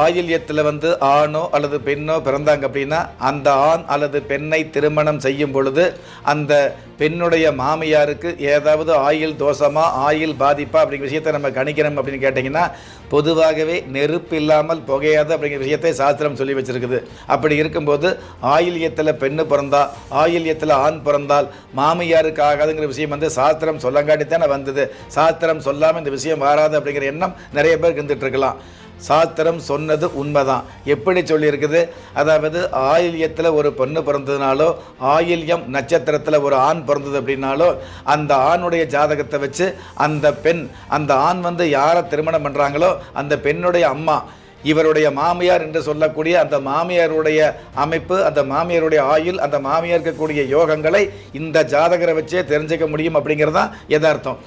ஆயில்யத்தில் வந்து ஆணோ அல்லது பெண்ணோ பிறந்தாங்க அப்படின்னா அந்த ஆண் அல்லது பெண்ணை திருமணம் செய்யும் பொழுது அந்த பெண்ணுடைய மாமியாருக்கு ஏதாவது ஆயில் தோஷமா ஆயில் பாதிப்பா அப்படிங்கிற விஷயத்தை நம்ம கணிக்கணும் அப்படின்னு கேட்டிங்கன்னா பொதுவாகவே நெருப்பு இல்லாமல் புகையாது அப்படிங்கிற விஷயத்தை சாஸ்திரம் சொல்லி வச்சுருக்குது. அப்படி இருக்கும்போது ஆயில்யத்தில் பெண்ணு பிறந்தா ஆயில்யத்தில் ஆண் பிறந்தால் மாமியாருக்கு ஆகாதுங்கிற விஷயம் வந்து சாஸ்திரம் சொல்லங்காட்டி தானே வந்தது. சாஸ்திரம் சொல்லாமல் இந்த விஷயம் வராது அப்படிங்கிற எண்ணம் நிறைய பேர் இருந்துகிட்ருக்கலாம் இருக்கலாம். சாஸ்திரம் சொன்னது உண்மைதான். எப்படி சொல்லியிருக்குது? அதாவது ஆயில்யத்தில் ஒரு பொண்ணு பிறந்ததுனாலோ ஆயில்யம் நட்சத்திரத்தில் ஒரு ஆண் பிறந்தது அப்படின்னாலோ அந்த ஆணுடைய ஜாதகத்தை வச்சு அந்த பெண் அந்த ஆண் வந்து யாரை திருமணம் பண்ணுறாங்களோ அந்த பெண்ணுடைய அம்மா இவருடைய மாமியார் என்று சொல்லக்கூடிய அந்த மாமியாருடைய அமைப்பு அந்த மாமியாருடைய ஆயுள் அந்த மாமியார் இருக்கக்கூடிய யோகங்களை இந்த ஜாதகரை வச்சே தெரிஞ்சுக்க முடியும் அப்படிங்கிறது தான் யதார்த்தம்.